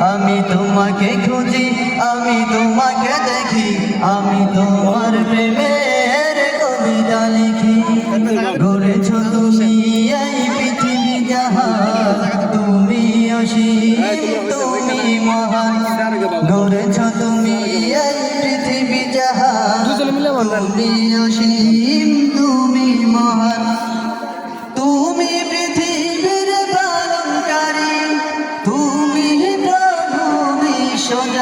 আমি তোমাকে খুঁজি আমি তোমাকে দেখি আমি তোমার প্রেমের কবিতা লিখি। গড়েছ তুমি এই পৃথিবী জাহান তুমি অসীম তুমি মহান। গড়েছ তুমি এই পৃথিবী জাহান তুমি অসীম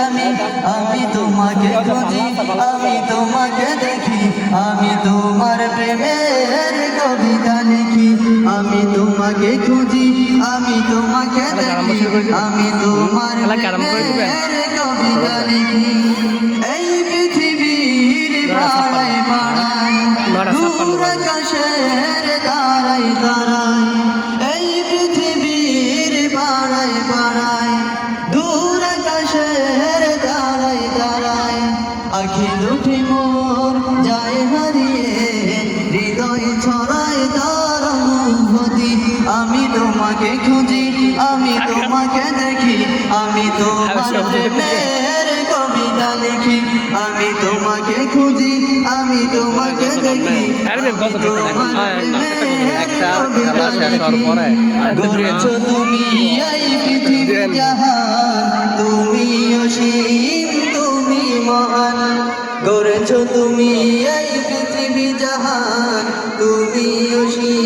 বিশ্বজামি আমি তোমাকে খুঁজি আমি তোমাকে দেখি আমি তোমার প্রেমের কবিতা লিখি। আমি তোমাকে খুঁজি আমি তোমাকে দেখি আমি তোমার প্রেমের কবিতা লিখি। এই পৃথিবীর পাড়ায় পাড়ায় দূর আকাশের তারাই তারাই এই পৃথিবীর পাড়ায় পাড়ায় দূর আকাশের তোমাকে খুঁজি আমি তোমাকে দেখি আমি তোমার প্রেমের কবিতা লিখি আমি তোমাকে খুঁজি আমি তোমাকে দেখি গড়েছ তুমি এই পৃথিবী তুমি অসীম তুমি মহান গড়েছ তুমি এই পৃথিবী জাহান তুমি অসীম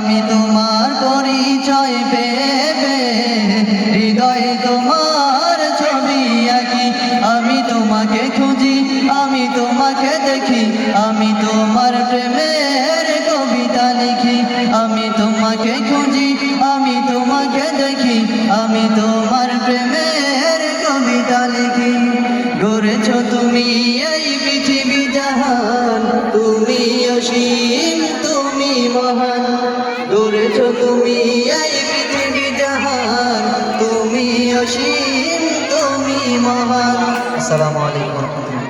আমি তোমার পরিচয় পেয়ে হৃদয়ে তোমার ছবি আঁকি। আমি তোমাকে খুঁজি, আমি তোমাকে দেখি, আমি তোমার প্রেমের কবিতা লিখি। আমি তোমাকে খুঁজি, আমি তোমাকে দেখি, আমি তোমার প্রেমের কবিতা লিখি। গড়েছ তুমি এই পৃথিবী জাহান তুমি অসীম তুমি এই পৃথিবী জাহান তুমি অসীম তুমি মহান। আসসালামু আলাইকুম।